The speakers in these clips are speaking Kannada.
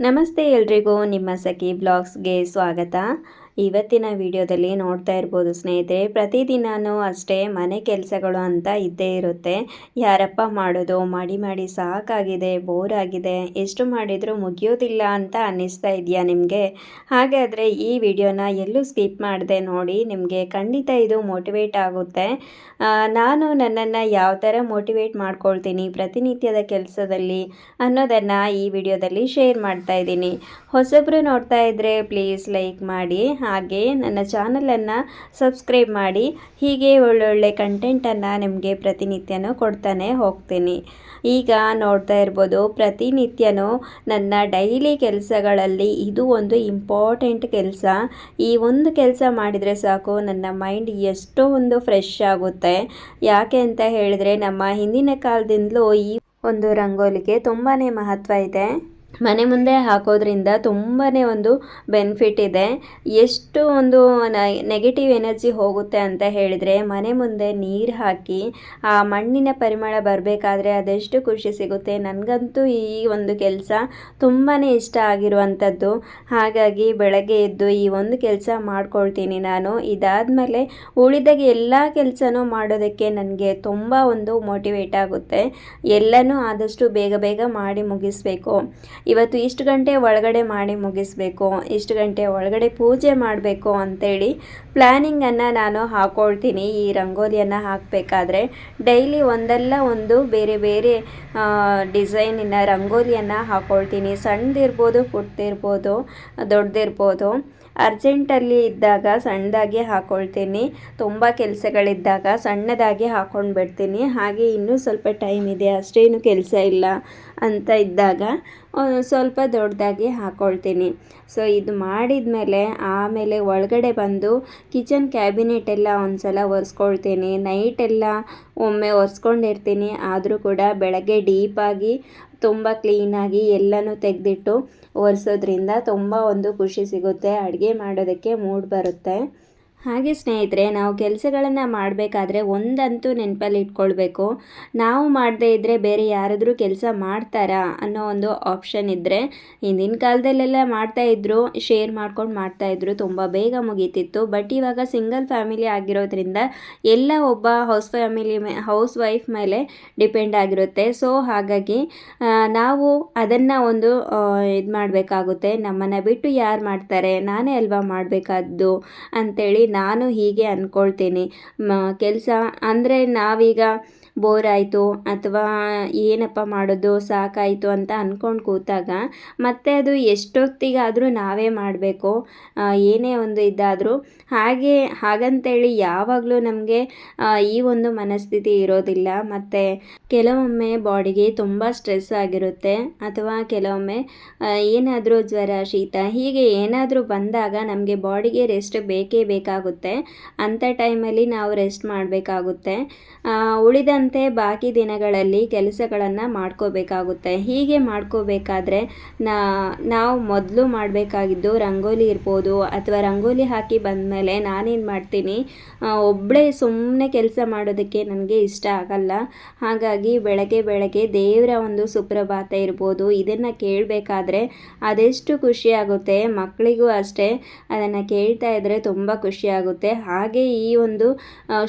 ನಮಸ್ತೆ ಎಲ್ರಿಗೂ ನಿಮ್ಮ ಸಖಿ ಬ್ಲಾಗ್ಸ್ಗೆ ಸ್ವಾಗತ. ಇವತ್ತಿನ ವಿಡಿಯೋದಲ್ಲಿ ನೋಡ್ತಾ ಇರ್ಬೋದು ಸ್ನೇಹಿತರೆ ಪ್ರತಿದಿನವೂ ಅಷ್ಟೇ ಮನೆ ಕೆಲಸಗಳು ಅಂತ ಇದ್ದೇ ಇರುತ್ತೆ. ಯಾರಪ್ಪ ಮಾಡೋದು? ಮಾಡಿ ಮಾಡಿ ಸಾಕಾಗಿದೆ ಬೋರ್ ಆಗಿದೆ ಎಷ್ಟು ಮಾಡಿದರೂ ಮುಗಿಯೋದಿಲ್ಲ ಅಂತ ಅನ್ನಿಸ್ತಾ ಇದೆಯಾ ನಿಮಗೆ? ಹಾಗಾದರೆ ಈ ವಿಡಿಯೋನ ಎಲ್ಲೂ ಸ್ಕಿಪ್ ಮಾಡಿದೆ ನೋಡಿ, ನಿಮಗೆ ಖಂಡಿತ ಇದು ಮೋಟಿವೇಟ್ ಆಗುತ್ತೆ. ನಾನು ನನ್ನನ್ನು ಯಾವ ಥರ ಮೋಟಿವೇಟ್ ಮಾಡ್ಕೊಳ್ತೀನಿ ಪ್ರತಿನಿತ್ಯದ ಕೆಲಸದಲ್ಲಿ ಅನ್ನೋದನ್ನು ಈ ವಿಡಿಯೋದಲ್ಲಿ ಶೇರ್ ಮಾಡ್ತಾ ಇದ್ದೀನಿ. ಹೊಸಬ್ರು ನೋಡ್ತಾ ಇದ್ದರೆ ಪ್ಲೀಸ್ ಲೈಕ್ ಮಾಡಿ, ಹಾಗೆ ನನ್ನ ಚಾನಲನ್ನು ಸಬ್ಸ್ಕ್ರೈಬ್ ಮಾಡಿ, ಹೀಗೆ ಒಳ್ಳೊಳ್ಳೆ ಕಂಟೆಂಟನ್ನು ನಿಮಗೆ ಪ್ರತಿನಿತ್ಯನೂ ಕೊಡ್ತಾನೆ ಹೋಗ್ತೀನಿ. ಈಗ ನೋಡ್ತಾ ಇರ್ಬೋದು, ಪ್ರತಿನಿತ್ಯನೂ ನನ್ನ ಡೈಲಿ ಕೆಲಸಗಳಲ್ಲಿ ಇದು ಒಂದು ಇಂಪಾರ್ಟೆಂಟ್ ಕೆಲಸ. ಈ ಒಂದು ಕೆಲಸ ಮಾಡಿದರೆ ಸಾಕು, ನನ್ನ ಮೈಂಡ್ ಎಷ್ಟೋ ಒಂದು ಫ್ರೆಶ್ ಆಗುತ್ತೆ. ಯಾಕೆ ಅಂತ ಹೇಳಿದ್ರೆ, ನಮ್ಮ ಹಿಂದಿನ ಕಾಲದಿಂದಲೂ ಈ ಒಂದು ರಂಗೋಲಿಗೆ ತುಂಬಾ ಮಹತ್ವ ಇದೆ. ಮನೆ ಮುಂದೆ ಹಾಕೋದ್ರಿಂದ ತುಂಬಾ ಒಂದು ಬೆನಿಫಿಟ್ ಇದೆ. ಎಷ್ಟು ಒಂದು ನೆಗೆಟಿವ್ ಎನರ್ಜಿ ಹೋಗುತ್ತೆ ಅಂತ ಹೇಳಿದರೆ ಮನೆ ಮುಂದೆ ನೀರು ಹಾಕಿ, ಆ ಮಣ್ಣಿನ ಪರಿಮಳ ಬರಬೇಕಾದ್ರೆ ಅದೆಷ್ಟು ಖುಷಿ ಸಿಗುತ್ತೆ? ನನಗಂತೂ ಈ ಒಂದು ಕೆಲಸ ತುಂಬಾ ಇಷ್ಟ ಆಗಿರುವಂಥದ್ದು ಹಾಗಾಗಿ ಬೆಳಗ್ಗೆ ಎದ್ದು ಈ ಒಂದು ಕೆಲಸ ಮಾಡ್ಕೊಳ್ತೀನಿ ನಾನು. ಇದಾದಮೇಲೆ ಉಳಿದಾಗ ಎಲ್ಲ ಕೆಲಸನೂ ಮಾಡೋದಕ್ಕೆ ನನಗೆ ತುಂಬ ಒಂದು ಮೋಟಿವೇಟ್ ಆಗುತ್ತೆ. ಎಲ್ಲನೂ ಆದಷ್ಟು ಬೇಗ ಬೇಗ ಮಾಡಿ ಮುಗಿಸ್ಬೇಕು. ಇವತ್ತು ಇಷ್ಟು ಗಂಟೆ ಒಳಗಡೆ ಮಾಡಿ ಮುಗಿಸ್ಬೇಕು, ಇಷ್ಟು ಗಂಟೆ ಒಳಗಡೆ ಪೂಜೆ ಮಾಡಬೇಕು ಅಂತೇಳಿ ಪ್ಲ್ಯಾನಿಂಗನ್ನು ನಾನು ಹಾಕ್ಕೊಳ್ತೀನಿ ಈ ರಂಗೋಲಿಯನ್ನು ಹಾಕಬೇಕಾದ್ರೆ ಡೈಲಿ ಒಂದಲ್ಲ ಒಂದು ಬೇರೆ ಬೇರೆ ಡಿಸೈನಿನ ರಂಗೋಲಿಯನ್ನು ಹಾಕ್ಕೊಳ್ತೀನಿ ಸಣ್ಣದಿರ್ಬೋದು ಪುಟ್ಟದಿರ್ಬೋದು ದೊಡ್ಡದಿರ್ಬೋದು ಅರ್ಜೆಂಟಲ್ಲಿ ಇದ್ದಾಗ ಸಣ್ಣದಾಗಿ ಹಾಕ್ಕೊಳ್ತೀನಿ ತುಂಬ ಕೆಲಸಗಳಿದ್ದಾಗ ಸಣ್ಣದಾಗಿ ಹಾಕ್ಕೊಂಡು ಬಿಡ್ತೀನಿ ಹಾಗೆ ಇನ್ನೂ ಸ್ವಲ್ಪ ಟೈಮ್ ಇದೆ, ಅಷ್ಟೇನು ಕೆಲಸ ಇಲ್ಲ ಅಂತ ಇದ್ದಾಗ ಸ್ವಲ್ಪ ದೊಡ್ಡದಾಗಿ ಹಾಕ್ಕೊಳ್ತೀನಿ ಸೊ ಇದು ಮಾಡಿದ ಮೇಲೆ ಆಮೇಲೆ ಒಳಗಡೆ ಬಂದು ಕಿಚನ್ ಕ್ಯಾಬಿನೆಟ್ ಎಲ್ಲ ಒಂದು ಸಲ ಒರೆಸ್ಕೊಳ್ತೀನಿ ಎಲ್ಲ ಒಮ್ಮೆ ಒರೆಸ್ಕೊಂಡಿರ್ತೀನಿ. ಆದರೂ ಕೂಡ ಬೆಳಗ್ಗೆ ಡೀಪಾಗಿ ತುಂಬ ಕ್ಲೀನಾಗಿ ಎಲ್ಲನೂ ತೆಗೆದಿಟ್ಟು ಒರೆಸೋದ್ರಿಂದ ತುಂಬ ಒಂದು ಖುಷಿ ಸಿಗುತ್ತೆ. ಅಡುಗೆ ಮಾಡೋದಕ್ಕೆ ಮೂಡ್ ಬರುತ್ತೆ. ಹಾಗೆ ಸ್ನೇಹಿತರೆ, ನಾವು ಕೆಲಸಗಳನ್ನು ಮಾಡಬೇಕಾದ್ರೆ ಒಂದಂತೂ ನೆನಪಲ್ಲಿ ಇಟ್ಕೊಳ್ಬೇಕು. ನಾವು ಮಾಡದೇ ಇದ್ದರೆ ಬೇರೆ ಯಾರಾದರೂ ಕೆಲಸ ಮಾಡ್ತಾರಾ ಅನ್ನೋ ಒಂದು ಆಪ್ಷನ್ ಇದ್ದರೆ ಹಿಂದಿನ ಕಾಲದಲ್ಲೆಲ್ಲ ಮಾಡ್ತಾಯಿದ್ರು ಶೇರ್ ಮಾಡ್ಕೊಂಡು ಮಾಡ್ತಾಯಿದ್ರು ತುಂಬ ಬೇಗ ಮುಗೀತಿತ್ತು. ಬಟ್ ಇವಾಗ ಸಿಂಗಲ್ ಫ್ಯಾಮಿಲಿ ಆಗಿರೋದ್ರಿಂದ ಎಲ್ಲ ಒಬ್ಬ ಹೌಸ್ ಫ್ಯಾಮಿಲಿ ಹೌಸ್ ವೈಫ್ ಮೇಲೆ ಡಿಪೆಂಡ್ ಆಗಿರುತ್ತೆ. ಸೊ ಹಾಗಾಗಿ ನಾವು ಅದನ್ನು ಒಂದು ಇದು ಮಾಡಬೇಕಾಗುತ್ತೆ ನಮ್ಮನ್ನು ಬಿಟ್ಟು ಯಾರು ಮಾಡ್ತಾರೆ? ನಾನೇ ಅಲ್ವಾ ಮಾಡಬೇಕಾದ್ದು? ಅಂಥೇಳಿ ನಾನು ಹೀಗೆ ಅಂದ್ಕೊಳ್ತೀನಿ ಕೆಲಸ ಅಂದರೆ ನಾವೀಗ ಬೋರ್ ಆಯಿತು ಅಥವಾ ಏನಪ್ಪ ಮಾಡೋದು, ಸಾಕಾಯಿತು ಅಂತ ಅಂದ್ಕೊಂಡು ಕೂತಾಗ ಮತ್ತೆ ಅದು ಎಷ್ಟೊತ್ತಿಗಾದರೂ ನಾವೇ ಮಾಡಬೇಕು. ಏನೇ ಒಂದು ಇದ್ದಾದರೂ ಹಾಗೆ, ಹಾಗಂತೇಳಿ ಯಾವಾಗಲೂ ನಮಗೆ ಈ ಒಂದು ಮನಸ್ಥಿತಿ ಇರೋದಿಲ್ಲ. ಮತ್ತು ಕೆಲವೊಮ್ಮೆ ಬಾಡಿಗೆ ತುಂಬ ಸ್ಟ್ರೆಸ್ ಆಗಿರುತ್ತೆ ಅಥವಾ ಕೆಲವೊಮ್ಮೆ ಏನಾದರೂ ಜ್ವರ, ಶೀತ, ಹೀಗೆ ಏನಾದರೂ ಬಂದಾಗ ನಮಗೆ ಬಾಡಿಗೆ ರೆಸ್ಟ್ ಬೇಕೇ ಬೇಕಾಗುತ್ತೆ. ಅಂಥ ಟೈಮಲ್ಲಿ ನಾವು ರೆಸ್ಟ್ ಮಾಡಬೇಕಾಗುತ್ತೆ. ಉಳಿದಂತೆ ಬಾಕಿ ದಿನಗಳಲ್ಲಿ ಕೆಲಸಗಳನ್ನು ಮಾಡ್ಕೋಬೇಕಾಗುತ್ತೆ. ಹೀಗೆ ಮಾಡ್ಕೋಬೇಕಾದ್ರೆ ನಾವು ಮೊದಲು ಮಾಡಬೇಕಾಗಿದ್ದು ರಂಗೋಲಿ ಇರ್ಬೋದು ಅಥವಾ ರಂಗೋಲಿ ಹಾಕಿ ಬಂದಮೇಲೆ ನಾನೇನು ಮಾಡ್ತೀನಿ ಒಬ್ಬಳೇ ಸುಮ್ಮನೆ ಕೆಲಸ ಮಾಡೋದಕ್ಕೆ ನನಗೆ ಇಷ್ಟ ಆಗಲ್ಲ. ಹಾಗಾಗಿ ಬೆಳಗ್ಗೆ ಬೆಳಗ್ಗೆ ದೇವರ ಒಂದು ಸುಪ್ರಭಾತ ಇರ್ಬೋದು. ಇದನ್ನು ಕೇಳಬೇಕಾದ್ರೆ ಅದೆಷ್ಟು ಖುಷಿಯಾಗುತ್ತೆ? ಮಕ್ಕಳಿಗೂ ಅಷ್ಟೇ ಅದನ್ನು ಕೇಳ್ತಾ ಇದ್ದರೆ ತುಂಬ ಖುಷಿಯಾಗುತ್ತೆ. ಹಾಗೆ ಈ ಒಂದು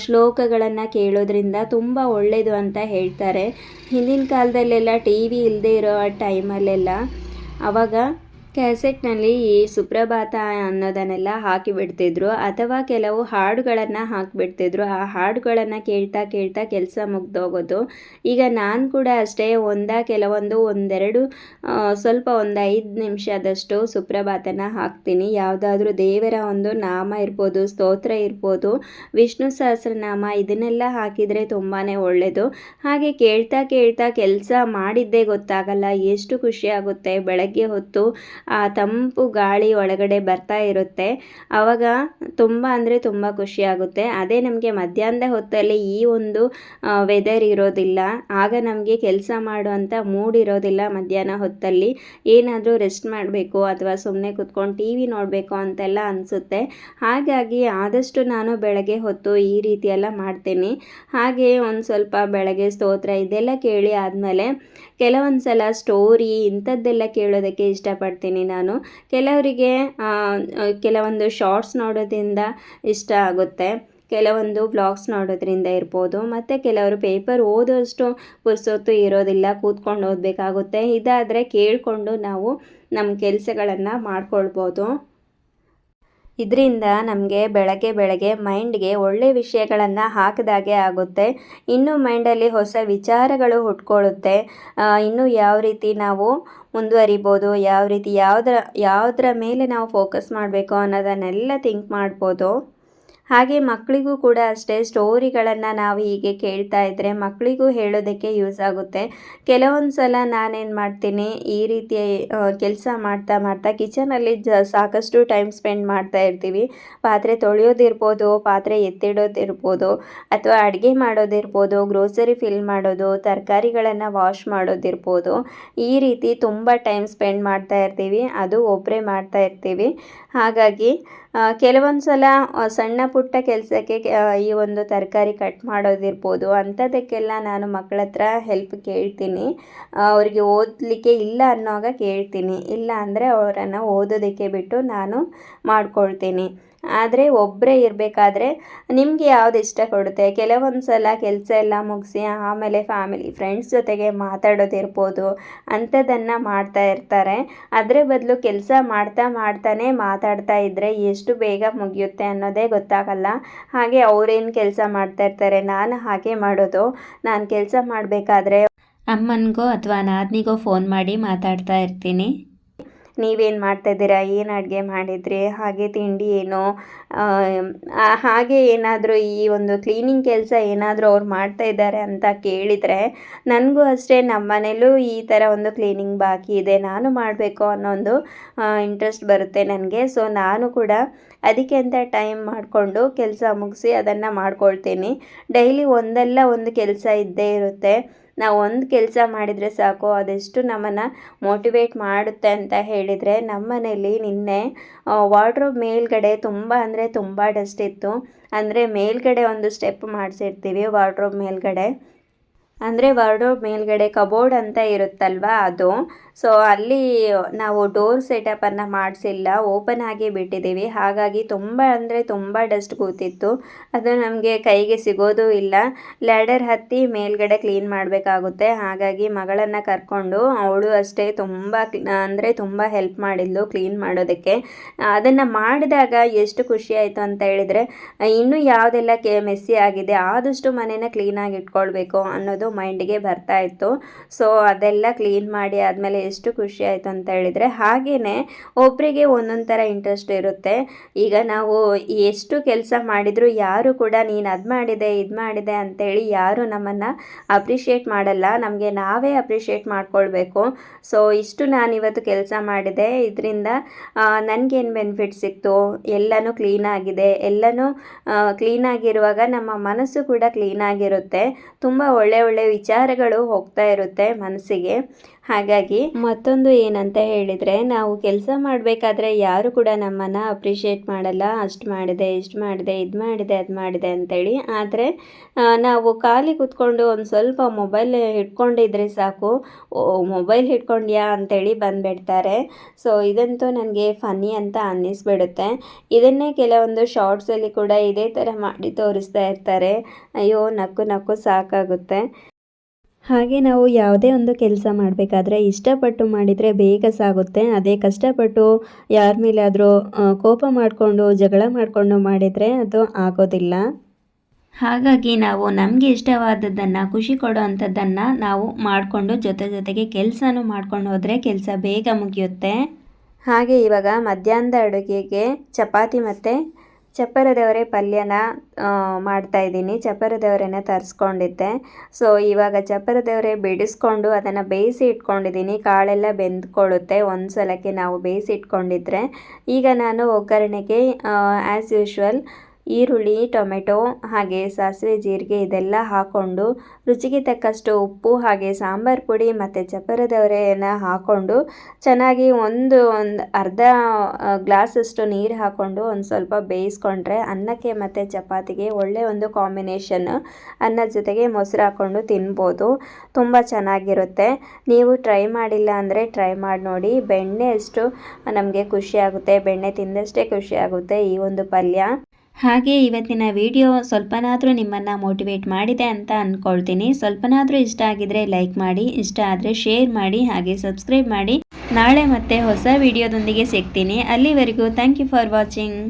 ಶ್ಲೋಕಗಳನ್ನು ಕೇಳೋದ್ರಿಂದ ತುಂಬ ಒಳ್ಳೆಯದು ಅಂತ ಹೇಳ್ತಾರೆ. ಹಿಂದಿನ ಕಾಲದಲ್ಲೆಲ್ಲ ಟಿ ವಿ ಇಲ್ಲದೆ ಇರೋ ಟೈಮಲ್ಲೆಲ್ಲ ಆವಾಗ ಕ್ಯಾಸೆಟ್ನಲ್ಲಿ ಈ ಸುಪ್ರಭಾತ ಅನ್ನೋದನ್ನೆಲ್ಲ ಹಾಕಿಬಿಡ್ತಿದ್ರು ಅಥವಾ ಕೆಲವು ಹಾಡುಗಳನ್ನು ಹಾಕಿಬಿಡ್ತಿದ್ರು. ಆ ಹಾಡುಗಳನ್ನು ಕೇಳ್ತಾ ಕೇಳ್ತಾ ಕೆಲಸ ಮುಗ್ದೋಗೋದು. ಈಗ ನಾನು ಕೂಡ ಅಷ್ಟೇ ಒಂದ, ಕೆಲವೊಂದು, ಒಂದೆರಡು ಸ್ವಲ್ಪ ಒಂದು ಐದು ನಿಮಿಷದಷ್ಟು ಸುಪ್ರಭಾತನ ಹಾಕ್ತೀನಿ. ಯಾವುದಾದ್ರೂ ದೇವರ ಒಂದು ನಾಮ ಇರ್ಬೋದು, ಸ್ತೋತ್ರ ಇರ್ಬೋದು, ವಿಷ್ಣು ಸಹಸ್ರನಾಮ ಇದನ್ನೆಲ್ಲ ಹಾಕಿದರೆ ತುಂಬಾ ಒಳ್ಳೆಯದು ಹಾಗೆ ಕೇಳ್ತಾ ಕೇಳ್ತಾ ಕೆಲಸ ಮಾಡಿದ್ದೇ ಗೊತ್ತಾಗಲ್ಲ. ಎಷ್ಟು ಖುಷಿಯಾಗುತ್ತೆ ಬೆಳಗ್ಗೆ ಹೊತ್ತು ಆ ತಂಪು ಗಾಳಿ ಒಳಗಡೆ ಬರ್ತಾ ಇರುತ್ತೆ. ಆವಾಗ ತುಂಬ ಅಂದರೆ ತುಂಬ ಖುಷಿಯಾಗುತ್ತೆ ಅದೇ ನಮಗೆ ಮಧ್ಯಾಹ್ನದ ಹೊತ್ತಲ್ಲಿ ಈ ಒಂದು ವೆದರ್ ಇರೋದಿಲ್ಲ. ಆಗ ನಮಗೆ ಕೆಲಸ ಮಾಡುವಂಥ ಮೂಡ್ ಇರೋದಿಲ್ಲ ಮಧ್ಯಾಹ್ನ ಹೊತ್ತಲ್ಲಿ. ಏನಾದರೂ ರೆಸ್ಟ್ ಮಾಡಬೇಕು ಅಥವಾ ಸುಮ್ಮನೆ ಕೂತ್ಕೊಂಡು ಟಿ ವಿ ನೋಡಬೇಕು ಅಂತೆಲ್ಲ ಅನಿಸುತ್ತೆ. ಹಾಗಾಗಿ ಆದಷ್ಟು ನಾನು ಬೆಳಗ್ಗೆ ಹೊತ್ತು ಈ ರೀತಿಯೆಲ್ಲ ಮಾಡ್ತೀನಿ. ಹಾಗೆ ಒಂದು ಸ್ವಲ್ಪ ಬೆಳಗ್ಗೆ ಸ್ತೋತ್ರ ಇದೆಲ್ಲ ಕೇಳಿ ಆದಮೇಲೆ ಕೆಲವೊಂದು ಸಲ ಸ್ಟೋರಿ ಇಂಥದ್ದೆಲ್ಲ ಕೇಳೋದಕ್ಕೆ ಇಷ್ಟಪಡ್ತೀನಿ. ನಾನು. ಕೆಲವರಿಗೆ ಕೆಲವೊಂದು ಶಾರ್ಟ್ಸ್ ನೋಡೋದ್ರಿಂದ ಇಷ್ಟ ಆಗುತ್ತೆ. ಕೆಲವೊಂದು ಬ್ಲಾಗ್ಸ್ ನೋಡೋದ್ರಿಂದ ಇರ್ಬೋದು. ಮತ್ತು ಕೆಲವರು ಪೇಪರ್ ಓದೋಷ್ಟು ಪುರ್ಸೊತ್ತು ಇರೋದಿಲ್ಲ, ಕೂತ್ಕೊಂಡು ಓದಬೇಕಾಗುತ್ತೆ. ಇದಾದರೆ ಕೇಳಿಕೊಂಡು ನಾವು ನಮ್ಮ ಕೆಲಸಗಳನ್ನು ಮಾಡ್ಕೊಳ್ಬೋದು. ಇದರಿಂದ ನಮಗೆ ಬೆಳಗ್ಗೆ ಬೆಳಗ್ಗೆ ಮೈಂಡ್ಗೆ ಒಳ್ಳೆ ವಿಷಯಗಳನ್ನು ಹಾಕಿದಾಗೆ ಆಗುತ್ತೆ. ಇನ್ನು ಮೈಂಡಲ್ಲಿ ಹೊಸ ವಿಚಾರಗಳು ಹುಟ್ಕೊಳ್ಳುತ್ತೆ. ಇನ್ನು ಯಾವ ರೀತಿ ನಾವು ಮುಂದುವರಿಬೋದು, ಯಾವ ರೀತಿ ಯಾವುದರ ಯಾವುದರ ಮೇಲೆ ನಾವು ಫೋಕಸ್ ಮಾಡಬೇಕು ಅನ್ನೋದನ್ನೆಲ್ಲ ಥಿಂಕ್ ಮಾಡ್ಬೋದು. ಹಾಗೆ ಮಕ್ಕಳಿಗೂ ಕೂಡ ಅಷ್ಟೇ ಸ್ಟೋರಿಗಳನ್ನು ನಾವು ಹೀಗೆ ಕೇಳ್ತಾ ಇದ್ದರೆ ಮಕ್ಕಳಿಗೂ ಹೇಳೋದಕ್ಕೆ ಯೂಸ್ ಆಗುತ್ತೆ. ಕೆಲವೊಂದು ಸಲ ನಾನೇನು ಮಾಡ್ತೀನಿ, ಈ ರೀತಿ ಕೆಲಸ ಮಾಡ್ತಾ ಮಾಡ್ತಾ ಕಿಚನಲ್ಲಿ ಜ, ಸಾಕಷ್ಟು ಟೈಮ್ ಸ್ಪೆಂಡ್ ಮಾಡ್ತಾ ಇರ್ತೀವಿ. ಪಾತ್ರೆ ತೊಳೆಯೋದಿರ್ಬೋದು, ಪಾತ್ರೆ ಎತ್ತಿಡೋದಿರ್ಬೋದು, ಅಥವಾ ಅಡುಗೆ ಮಾಡೋದಿರ್ಬೋದು, ಗ್ರೋಸರಿ ಫಿಲ್ ಮಾಡೋದು, ತರಕಾರಿಗಳನ್ನು ವಾಶ್ ಮಾಡೋದಿರ್ಬೋದು. ಈ ರೀತಿ ತುಂಬ ಟೈಮ್ ಸ್ಪೆಂಡ್ ಮಾಡ್ತಾ ಇರ್ತೀವಿ. ಅದು ಒಬ್ಬರೇ ಮಾಡ್ತಾ ಇರ್ತೀವಿ. ಹಾಗಾಗಿ ಕೆಲವೊಂದು ಸಲ ಸಣ್ಣ ಪುಟ್ಟ ಕೆಲಸಕ್ಕೆ ಈ ಒಂದು ತರಕಾರಿ ಕಟ್ ಮಾಡೋದಿರ್ಬೋದು. ಅಂಥದ್ದಕ್ಕೆಲ್ಲ ನಾನು ಮಕ್ಕಳ ಹತ್ರ ಹೆಲ್ಪ್ ಕೇಳ್ತೀನಿ. ಅವರಿಗೆ ಓದಲಿಕ್ಕೆ ಇಲ್ಲ ಅನ್ನೋವಾಗ ಕೇಳ್ತೀನಿ. ಇಲ್ಲ ಅಂದರೆ ಅವರನ್ನು ಓದೋದಕ್ಕೆ ಬಿಟ್ಟು ನಾನು ಮಾಡ್ಕೊಳ್ತೀನಿ. ಆದರೆ ಒಬ್ಬರೇ ಇರಬೇಕಾದ್ರೆ ನಿಮಗೆ ಯಾವ್ದು ಇಷ್ಟ ಕೊಡುತ್ತೆ? ಕೆಲವೊಂದು ಸಲ ಕೆಲಸ ಎಲ್ಲ ಮುಗಿಸಿ ಆಮೇಲೆ ಫ್ಯಾಮಿಲಿ ಫ್ರೆಂಡ್ಸ್ ಜೊತೆಗೆ ಮಾತಾಡೋದಿರ್ಬೋದು ಅಂಥದ್ದನ್ನು ಮಾಡ್ತಾ ಇರ್ತಾರೆ. ಅದರ ಬದಲು ಕೆಲಸ ಮಾಡ್ತಾ ಮಾಡ್ತಾನೆ ಮಾತಾಡ್ತಾ ಇದ್ದರೆ ಎಷ್ಟು ಬೇಗ ಮುಗಿಯುತ್ತೆ ಅನ್ನೋದೇ ಗೊತ್ತಾಗಲ್ಲ. ಹಾಗೆ ಅವರೇನು ಕೆಲಸ ಮಾಡ್ತಾ ಇರ್ತಾರೆ, ನಾನು ಹಾಗೆ ಮಾಡೋದು. ನಾನು ಕೆಲಸ ಮಾಡಬೇಕಾದ್ರೆ ಅಮ್ಮನಿಗೋ ಅಥವಾ ನಾದ್ನಿಗೋ ಫೋನ್ ಮಾಡಿ ಮಾತಾಡ್ತಾ ಇರ್ತೀನಿ. ನೀವೇನು ಮಾಡ್ತಾಯಿದ್ದೀರಾ ಏನು ಅಡುಗೆ ಮಾಡಿದ್ರಿ? ಹಾಗೆ ತಿಂಡಿ ಏನು? ಹಾಗೆ ಏನಾದರೂ ಈ ಒಂದು ಕ್ಲೀನಿಂಗ್ ಕೆಲಸ ಏನಾದರೂ ಅವ್ರು ಮಾಡ್ತಾ ಇದ್ದಾರೆ ಅಂತ ಕೇಳಿದರೆ ನನಗೂ ಅಷ್ಟೇ ನಮ್ಮ ಮನೇಲೂ ಈ ಥರ ಒಂದು ಕ್ಲೀನಿಂಗ್ ಬಾಕಿ ಇದೆ. ನಾನು ಮಾಡಬೇಕು ಅನ್ನೋ ಒಂದು ಇಂಟ್ರೆಸ್ಟ್ ಬರುತ್ತೆ ನನಗೆ. ಸೊ ನಾನು ಕೂಡ ಅದಕ್ಕೆ ಅಂತ ಟೈಮ್ ಮಾಡಿಕೊಂಡು ಕೆಲಸ ಮುಗಿಸಿ ಅದನ್ನು ಮಾಡ್ಕೊಳ್ತೀನಿ. ಡೈಲಿ ಒಂದಲ್ಲ ಒಂದು ಕೆಲಸ ಇದ್ದೇ ಇರುತ್ತೆ. ನಾವು ಒಂದು ಕೆಲಸ ಮಾಡಿದರೆ ಸಾಕು, ಅದೆಷ್ಟು ನಮ್ಮನ್ನು ಮೋಟಿವೇಟ್ ಮಾಡುತ್ತೆ ಅಂತ ಹೇಳಿದರೆ ನಮ್ಮನೇಲಿ ನಿನ್ನೆ ವಾರ್ಡ್ರೋಬ್ ಮೇಲ್ಗಡೆ ತುಂಬ ಅಂದರೆ ತುಂಬ ಡಸ್ಟ್ ಇತ್ತು. ಅಂದರೆ ಮೇಲ್ಗಡೆ ಒಂದು ಸ್ಟೆಪ್ ಮಾಡಿಸಿರ್ತೀವಿ ವಾರ್ಡ್ರೋಬ್ ಮೇಲ್ಗಡೆ. ಅಂದರೆ ವಾರ್ಡ್ರೋಬ್ ಮೇಲ್ಗಡೆ ಕಬೋರ್ಡ್ ಅಂತ ಇರುತ್ತಲ್ವ ಅದು. ಸೊ ಅಲ್ಲಿ ನಾವು ಡೋರ್ ಸೆಟಪನ್ನು ಮಾಡಿಸಿಲ್ಲ ಓಪನ್ ಆಗಿ ಬಿಟ್ಟಿದ್ದೀವಿ. ಹಾಗಾಗಿ ತುಂಬ ಅಂದರೆ ತುಂಬ ಡಸ್ಟ್ ಕೂತಿತ್ತು. ಅದು ನಮಗೆ ಕೈಗೆ ಸಿಗೋದು ಇಲ್ಲ. ಲ್ಯಾಡರ್ ಹತ್ತಿ ಮೇಲ್ಗಡೆ ಕ್ಲೀನ್ ಮಾಡಬೇಕಾಗುತ್ತೆ. ಹಾಗಾಗಿ ಮಗಳನ್ನು ಕರ್ಕೊಂಡು ಅವಳು ಅಷ್ಟೇ ತುಂಬ ಅಂದರೆ ತುಂಬ ಹೆಲ್ಪ್ ಮಾಡಿದ್ಲು ಕ್ಲೀನ್ ಮಾಡೋದಕ್ಕೆ. ಅದನ್ನು ಮಾಡಿದಾಗ ಎಷ್ಟು ಖುಷಿ ಆಯಿತು ಅಂತ ಹೇಳಿದರೆ, ಇನ್ನೂ ಯಾವುದೆಲ್ಲ ಕೆ ಮೆಸ್ಸಿ ಆಗಿದೆ, ಆದಷ್ಟು ಮನೇನ ಕ್ಲೀನಾಗಿ ಇಟ್ಕೊಳ್ಬೇಕು ಅನ್ನೋದು ಮೈಂಡಿಗೆ ಬರ್ತಾ ಇತ್ತು. ಸೊ, ಅದೆಲ್ಲ ಕ್ಲೀನ್ ಮಾಡಿ ಆದಮೇಲೆ ಎಷ್ಟು ಖುಷಿ ಆಯಿತು ಅಂತ ಹೇಳಿದರೆ ಹಾಗೆಯೇ ಒಬ್ಬರಿಗೆ ಒಂದೊಂದು ಥರ ಇಂಟ್ರೆಸ್ಟ್ ಇರುತ್ತೆ. ಈಗ ನಾವು ಎಷ್ಟು ಕೆಲಸ ಮಾಡಿದರೂ ಯಾರು ಕೂಡ ನೀನು ಅದು ಮಾಡಿದೆ, ಇದು ಮಾಡಿದೆ ಅಂತೇಳಿ ಯಾರು ನಮ್ಮನ್ನು ಅಪ್ರಿಷಿಯೇಟ್ ಮಾಡಲ್ಲ. ನಮಗೆ ನಾವೇ ಅಪ್ರಿಷಿಯೇಟ್ ಮಾಡ್ಕೊಳ್ಬೇಕು. ಸೊ, ಇಷ್ಟು ನಾನು ಇವತ್ತು ಕೆಲಸ ಮಾಡಿದೆ. ಇದರಿಂದ ನನಗೇನು ಬೆನಿಫಿಟ್ ಸಿಕ್ತು? ಎಲ್ಲನೂ ಕ್ಲೀನಾಗಿದೆ ಎಲ್ಲನೂ ಕ್ಲೀನಾಗಿರುವಾಗ ನಮ್ಮ ಮನಸ್ಸು ಕೂಡ ಕ್ಲೀನಾಗಿರುತ್ತೆ ತುಂಬ ಒಳ್ಳೆ ಒಳ್ಳೆ ವಿಚಾರಗಳು ಹೋಗ್ತಾ ಇರುತ್ತೆ ಮನಸ್ಸಿಗೆ. ಹಾಗಾಗಿ ಮತ್ತೊಂದು ಏನಂತ ಹೇಳಿದರೆ, ನಾವು ಕೆಲಸ ಮಾಡಬೇಕಾದ್ರೆ ಯಾರು ಕೂಡ ನಮ್ಮನ್ನು ಅಪ್ರಿಷಿಯೇಟ್ ಮಾಡಲ್ಲ. ಅಷ್ಟು ಮಾಡಿದೆ, ಇಷ್ಟು ಮಾಡಿದೆ, ಇದು ಮಾಡಿದೆ, ಅದು ಮಾಡಿದೆ ಅಂತೇಳಿ. ಆದರೆ ನಾವು ಖಾಲಿ ಕೂತ್ಕೊಂಡು ಒಂದು ಸ್ವಲ್ಪ ಮೊಬೈಲ್ ಹಿಡ್ಕೊಂಡಿದ್ರೆ ಸಾಕು. ಮೊಬೈಲ್ ಹಿಡ್ಕೊಂಡ್ಯಾ ಅಂತೇಳಿ ಬಂದುಬಿಡ್ತಾರೆ. ಸೊ ಇದಂತೂ ನನಗೆ ಫನ್ನಿ ಅಂತ ಅನ್ನಿಸ್ಬಿಡುತ್ತೆ. ಇದನ್ನೇ ಕೆಲವೊಂದು ಶಾರ್ಟ್ಸಲ್ಲಿ ಕೂಡ ಇದೇ ಥರ ಮಾಡಿ ತೋರಿಸ್ತಾ ಇರ್ತಾರೆ. ಅಯ್ಯೋ, ನಕ್ಕು ನಕ್ಕು ಸಾಕಾಗುತ್ತೆ. ಹಾಗೆ ನಾವು ಯಾವುದೇ ಒಂದು ಕೆಲಸ ಮಾಡಬೇಕಾದ್ರೆ ಇಷ್ಟಪಟ್ಟು ಮಾಡಿದರೆ ಬೇಗ ಸಾಗುತ್ತೆ. ಅದೇ ಕಷ್ಟಪಟ್ಟು ಯಾರ ಮೇಲಾದರೂ ಕೋಪ ಮಾಡಿಕೊಂಡು, ಜಗಳ ಮಾಡಿಕೊಂಡು ಮಾಡಿದರೆ ಅದು ಆಗೋದಿಲ್ಲ. ಹಾಗಾಗಿ ನಾವು ನಮಗೆ ಇಷ್ಟವಾದದ್ದನ್ನು, ಖುಷಿ ಕೊಡೋ ಅಂಥದ್ದನ್ನು ನಾವು ಮಾಡಿಕೊಂಡು ಜೊತೆ ಜೊತೆಗೆ ಕೆಲಸನೂ ಮಾಡ್ಕೊಂಡು ಹೋದರೆ ಕೆಲಸ ಬೇಗ ಮುಗಿಯುತ್ತೆ. ಹಾಗೆ ಇವಾಗ ಮಧ್ಯಾಹ್ನದ ಅಡುಗೆಗೆ ಚಪಾತಿ ಮತ್ತು ಚಪ್ಪರದವರೆ ಪಲ್ಯನ ಮಾಡ್ತಾಯಿದ್ದೀನಿ ಚಪ್ಪರದವರೆನ ತರಿಸ್ಕೊಂಡಿದ್ದೆ. ಸೊ ಇವಾಗ ಚಪ್ಪರದವರೆ ಬಿಡಿಸ್ಕೊಂಡು ಅದನ್ನು ಬೇಯಿಸಿ ಇಟ್ಕೊಂಡಿದ್ದೀನಿ. ಕಾಳೆಲ್ಲ ಬೆಂದ್ಕೊಳ್ಳುತ್ತೆ. ಒಂದು ಸಲಕ್ಕೆ ನಾವು ಬೇಯಿಸಿ ಇಟ್ಕೊಂಡಿದ್ರೆ ಈಗ ನಾನು ಒಗ್ಗರಣೆಗೆ ಆ್ಯಸ್ ಯೂಶ್ವಲ್ ಈರುಳ್ಳಿ, ಟೊಮೆಟೊ ಹಾಗೆ ಸಾಸಿವೆ ಜೀರಿಗೆ ಇದೆಲ್ಲ ಹಾಕ್ಕೊಂಡು ರುಚಿಗೆ ತಕ್ಕಷ್ಟು ಉಪ್ಪು ಹಾಗೆ ಸಾಂಬಾರು ಪುಡಿ ಮತ್ತು ಚಪ್ಪರದವರೆಯನ್ನು ಹಾಕ್ಕೊಂಡು ಚೆನ್ನಾಗಿ ಒಂದು ಒಂದು ಅರ್ಧ ಗ್ಲಾಸಷ್ಟು ನೀರು ಹಾಕ್ಕೊಂಡು ಒಂದು ಸ್ವಲ್ಪ ಬೇಯಿಸ್ಕೊಂಡ್ರೆ ಅನ್ನಕ್ಕೆ ಮತ್ತು ಚಪಾತಿಗೆ ಒಳ್ಳೆಯ ಒಂದು ಕಾಂಬಿನೇಷನ್ ಅನ್ನ ಜೊತೆಗೆ ಮೊಸರು ಹಾಕ್ಕೊಂಡು ತಿನ್ಬೋದು. ತುಂಬ ಚೆನ್ನಾಗಿರುತ್ತೆ. ನೀವು ಟ್ರೈ ಮಾಡಿಲ್ಲ ಅಂದರೆ ಟ್ರೈ ಮಾಡಿ ನೋಡಿ. ಬೆಣ್ಣೆ ಅಷ್ಟು ನಮಗೆ ಖುಷಿಯಾಗುತ್ತೆ ಬೆಣ್ಣೆ ತಿಂದಷ್ಟೇ ಖುಷಿಯಾಗುತ್ತೆ ಈ ಒಂದು ಪಲ್ಯ. ಹಾಗೆ ಇವತ್ತಿನ ವಿಡಿಯೋ ಸ್ವಲ್ಪನಾದರೂ ನಿಮ್ಮನ್ನು ಮೋಟಿವೇಟ್ ಮಾಡಿದೆ ಅಂತ ಅಂದ್ಕೊಳ್ತೀನಿ ಸ್ವಲ್ಪನಾದರೂ ಇಷ್ಟ ಆಗಿದ್ರೆ ಲೈಕ್ ಮಾಡಿ, ಇಷ್ಟ ಆದರೆ ಶೇರ್ ಮಾಡಿ, ಹಾಗೆ ಸಬ್ಸ್ಕ್ರೈಬ್ ಮಾಡಿ. ನಾಳೆ ಮತ್ತೆ ಹೊಸ ವಿಡಿಯೋದೊಂದಿಗೆ ಸಿಗ್ತೀನಿ. ಅಲ್ಲಿವರೆಗೂ ಥ್ಯಾಂಕ್ ಯು ಫಾರ್ ವಾಚಿಂಗ್